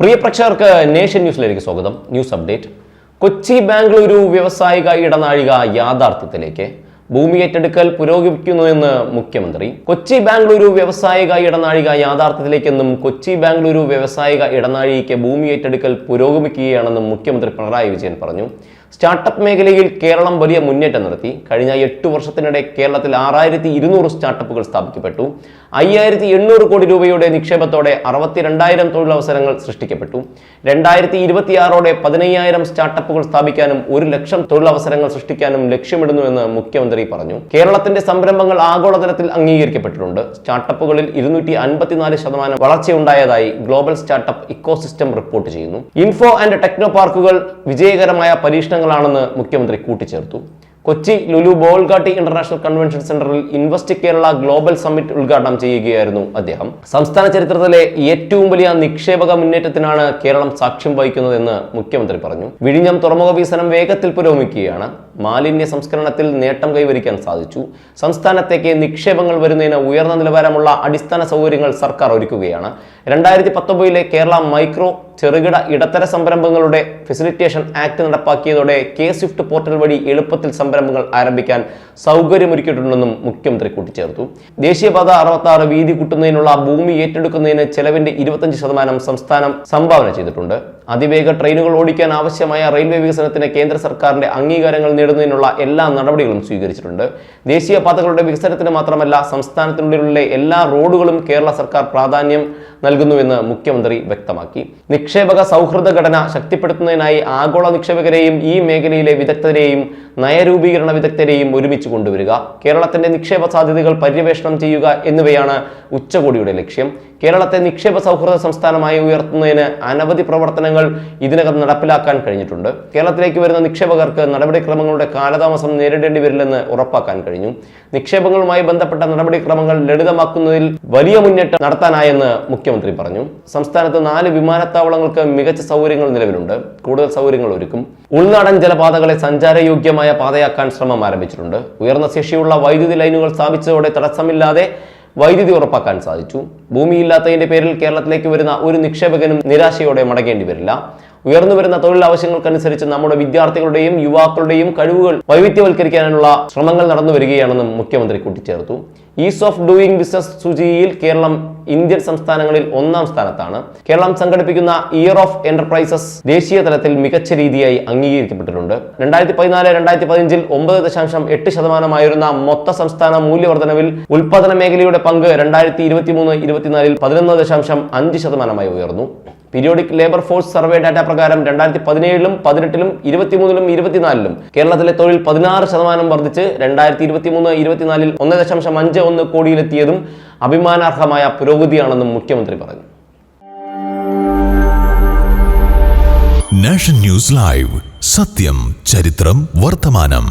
പ്രിയ പ്രേക്ഷകർക്ക് നേഷൻ ന്യൂസിലേക്ക് സ്വാഗതം. News update. കൊച്ചി ബാംഗ്ലൂരു വ്യവസായിക ഇടനാഴിക യാഥാർത്ഥ്യത്തിലേക്ക് ഭൂമി ഏറ്റെടുക്കൽ പുരോഗമിക്കുന്നുവെന്ന് മുഖ്യമന്ത്രി. കൊച്ചി ബാംഗ്ലൂരു വ്യവസായിക ഇടനാഴിക യാഥാർത്ഥ്യത്തിലേക്കെന്നും കൊച്ചി ബാംഗ്ലൂരു വ്യവസായിക ഇടനാഴികയ്ക്ക് ഭൂമി ഏറ്റെടുക്കൽ പുരോഗമിക്കുകയാണെന്നും മുഖ്യമന്ത്രി പിണറായി വിജയൻ പറഞ്ഞു. സ്റ്റാർട്ടപ്പ് മേഖലയിൽ കേരളം വലിയ മുന്നേറ്റം നടത്തി. കഴിഞ്ഞ എട്ട് വർഷത്തിനിടെ കേരളത്തിൽ ആറായിരത്തി ഇരുന്നൂറ് സ്റ്റാർട്ടപ്പുകൾ സ്ഥാപിക്കപ്പെട്ടു. അയ്യായിരത്തി എണ്ണൂറ് കോടി രൂപയുടെ നിക്ഷേപത്തോടെ അറുപത്തിരണ്ടായിരം തൊഴിലവസരങ്ങൾ സൃഷ്ടിക്കപ്പെട്ടു. രണ്ടായിരത്തി ഇരുപത്തിയാറോടെ പതിനയ്യായിരം സ്റ്റാർട്ടപ്പുകൾ സ്ഥാപിക്കാനും ഒരു ലക്ഷം തൊഴിലവസരങ്ങൾ സൃഷ്ടിക്കാനും ലക്ഷ്യമിടുന്നു എന്ന് മുഖ്യമന്ത്രി പറഞ്ഞു. കേരളത്തിന്റെ സംരംഭങ്ങൾ ആഗോളതലത്തിൽ അംഗീകരിക്കപ്പെട്ടിട്ടുണ്ട്. സ്റ്റാർട്ടപ്പുകളിൽ ഇരുന്നൂറ്റി അൻപത്തിനാല് ശതമാനം വളർച്ചയുണ്ടായതായി ഗ്ലോബൽ സ്റ്റാർട്ടപ്പ് ഇക്കോസിസ്റ്റം റിപ്പോർട്ട് ചെയ്യുന്നു. ഇൻഫോ ആൻഡ് ടെക്നോ പാർക്കുകൾ വിജയകരമായ പരീക്ഷണങ്ങളാണെന്ന് മുഖ്യമന്ത്രി കൂട്ടിച്ചേർത്തു. കൊച്ചി ലുലു ബോൾഗാട്ടി ഇന്റർനാഷണൽ കൺവെൻഷൻ സെന്ററിൽ ഇൻവെസ്റ്റ് കേരള ഗ്ലോബൽ സമ്മിറ്റ് ഉദ്ഘാടനം ചെയ്യുകയായിരുന്നു അദ്ദേഹം. സംസ്ഥാന ചരിത്രത്തിലെ ഏറ്റവും വലിയ നിക്ഷേപക മുന്നേറ്റത്തിനാണ് കേരളം സാക്ഷ്യം വഹിക്കുന്നതെന്ന് മുഖ്യമന്ത്രി പറഞ്ഞു. വിഴിഞ്ഞം തുറമുഖ വികസനം വേഗത്തിൽ പുരോഗമിക്കുകയാണ്. മാലിന്യ സംസ്കരണത്തിൽ നേട്ടം കൈവരിക്കാൻ സാധിച്ചു. സംസ്ഥാനത്തേക്ക് നിക്ഷേപങ്ങൾ വരുന്നതിന് ഉയർന്ന നിലവാരമുള്ള അടിസ്ഥാന സൗകര്യങ്ങൾ സർക്കാർ ഒരുക്കുകയാണ്. രണ്ടായിരത്തി പത്തൊമ്പതിലെ കേരള മൈക്രോ ചെറുകിട ഇടത്തര സംരംഭങ്ങളുടെ ഫെസിലിറ്റേഷൻ ആക്ട് നടപ്പാക്കിയതോടെ കെ സ്വിഫ്റ്റ് പോർട്ടൽ വഴി എളുപ്പത്തിൽ സംരംഭങ്ങൾ ആരംഭിക്കാൻ സൗകര്യമൊരുക്കിയിട്ടുണ്ടെന്നും മുഖ്യമന്ത്രി കൂട്ടിച്ചേർത്തു. ദേശീയപാത അറുപത്തി ആറ് വീതി കൂട്ടുന്നതിനുള്ള ഭൂമി ഏറ്റെടുക്കുന്നതിന് ചെലവിന്റെ ഇരുപത്തഞ്ച് ശതമാനം സംസ്ഥാനം സംഭാവന ചെയ്തിട്ടുണ്ട്. അതിവേഗ ട്രെയിനുകൾ ഓടിക്കാൻ ആവശ്യമായ റെയിൽവേ വികസനത്തിന് കേന്ദ്ര സർക്കാരിന്റെ അംഗീകാരങ്ങൾ നേടുന്നതിനുള്ള എല്ലാ നടപടികളും സ്വീകരിച്ചിട്ടുണ്ട്. ദേശീയപാതകളുടെ വികസനത്തിന് മാത്രമല്ല സംസ്ഥാനത്തിനുള്ളിലുള്ള എല്ലാ റോഡുകളും കേരള സർക്കാർ പ്രാധാന്യം നൽകുന്നുവെന്ന് മുഖ്യമന്ത്രി വ്യക്തമാക്കി. നിക്ഷേപക സൗഹൃദ ഘടന ശക്തിപ്പെടുത്തുന്നതിനായി ആഗോള നിക്ഷേപകരെയും ഈ മേഖലയിലെ വിദഗ്ധരെയും നയരൂപീകരണ വിദഗ്ധരെയും ഒരുമിച്ച് കൊണ്ടുവരിക. കേരളത്തിന്റെ നിക്ഷേപ സാധ്യതകൾ പര്യവേഷണം ചെയ്യുക എന്നിവയാണ് ഉച്ചകോടിയുടെ ലക്ഷ്യം. കേരളത്തെ നിക്ഷേപ സൗഹൃദ സംസ്ഥാനമായി ഉയർത്തുന്നതിന് അനവധി പ്രവർത്തനങ്ങൾ ഇതിനകം നടപ്പിലാക്കാൻ കഴിഞ്ഞിട്ടുണ്ട്. കേരളത്തിലേക്ക് വരുന്ന നിക്ഷേപകർക്ക് നടപടിക്രമങ്ങളുടെ കാലതാമസം നേരിടേണ്ടി വരില്ലെന്ന് ഉറപ്പാക്കാൻ കഴിഞ്ഞു. നിക്ഷേപങ്ങളുമായി ബന്ധപ്പെട്ട നടപടിക്രമങ്ങൾ ലളിതമാക്കുന്നതിൽ വലിയ മുന്നേറ്റം നടത്താനായെന്ന് മുഖ്യമന്ത്രി പറഞ്ഞു. സംസ്ഥാനത്ത് നാല് വിമാനത്താവളങ്ങൾക്ക് മികച്ച സൗകര്യങ്ങൾ നിലവിലുണ്ട്. കൂടുതൽ സൗകര്യങ്ങൾ ഒരുക്കും. ഉൾനാടൻ ജലപാതകളെ സഞ്ചാരയോഗ്യമായ പാതയാക്കാൻ ശ്രമം ആരംഭിച്ചിട്ടുണ്ട്. ഉയർന്ന ശേഷിയുള്ള വൈദ്യുതി ലൈനുകൾ സ്ഥാപിച്ചതോടെ തടസ്സമില്ലാതെ വൈദ്യുതി ഉറപ്പാക്കാൻ സാധിച്ചു. ഭൂമിയില്ലാത്തതിന്റെ പേരിൽ കേരളത്തിലേക്ക് വരുന്ന ഒരു നിക്ഷേപകനും നിരാശയോടെ മടങ്ങേണ്ടി വരില്ല. ഉയർന്നു വരുന്ന തൊഴിൽ ആവശ്യങ്ങൾക്കനുസരിച്ച് നമ്മുടെ വിദ്യാർത്ഥികളുടെയും യുവാക്കളുടെയും കഴിവുകൾ വൈവിധ്യവൽക്കരിക്കാനുള്ള ശ്രമങ്ങൾ നടന്നു വരികയാണെന്നും മുഖ്യമന്ത്രി കൂട്ടിച്ചേർത്തു. ഈസ് ഓഫ് ഡൂയിങ് ബിസിനസ് സൂചിയിൽ കേരളം ഇന്ത്യൻ സംസ്ഥാനങ്ങളിൽ ഒന്നാം സ്ഥാനത്താണ്. കേരളം സംഘടിപ്പിക്കുന്ന ഇയർ ഓഫ് എന്റർപ്രൈസസ് ദേശീയ തലത്തിൽ മികച്ച രീതിയായി അംഗീകരിക്കപ്പെട്ടിട്ടുണ്ട്. രണ്ടായിരത്തി പതിനാല് രണ്ടായിരത്തി പതിനഞ്ചിൽ ഒമ്പത് ദശാംശം എട്ട് ശതമാനമായിരുന്ന മൊത്ത സംസ്ഥാന മൂല്യവർദ്ധനവിൽ ഉൽപാദന മേഖലയുടെ പങ്ക് രണ്ടായിരത്തി ഇരുപത്തി മൂന്ന് ഇരുപത്തിനാലിൽ പതിനൊന്ന് ദശാംശം അഞ്ച് ശതമാനമായി ഉയർന്നു. Periodic labour force survey data പ്രകാരം രണ്ടായിരത്തി പതിനേഴിലും പതിനെട്ടിലും ഇരുപത്തിമൂന്നിലും ഇരുപത്തിനാലിലും കേരളത്തിലെ തൊഴിൽ പതിനാറ് ശതമാനം വർദ്ധിച്ച് രണ്ടായിരത്തി ഇരുപത്തിമൂന്ന് ഇരുപത്തിനാലിൽ ഒന്ന് ദശാംശം അഞ്ച് ഒന്ന് കോടിയിലെത്തിയതും അഭിമാനാർഹമായ പുരോഗതിയാണെന്നും മുഖ്യമന്ത്രി പറഞ്ഞു. നാഷണൽ ന്യൂസ് ലൈവ് സത്യം ചരിത്രം വർത്തമാനം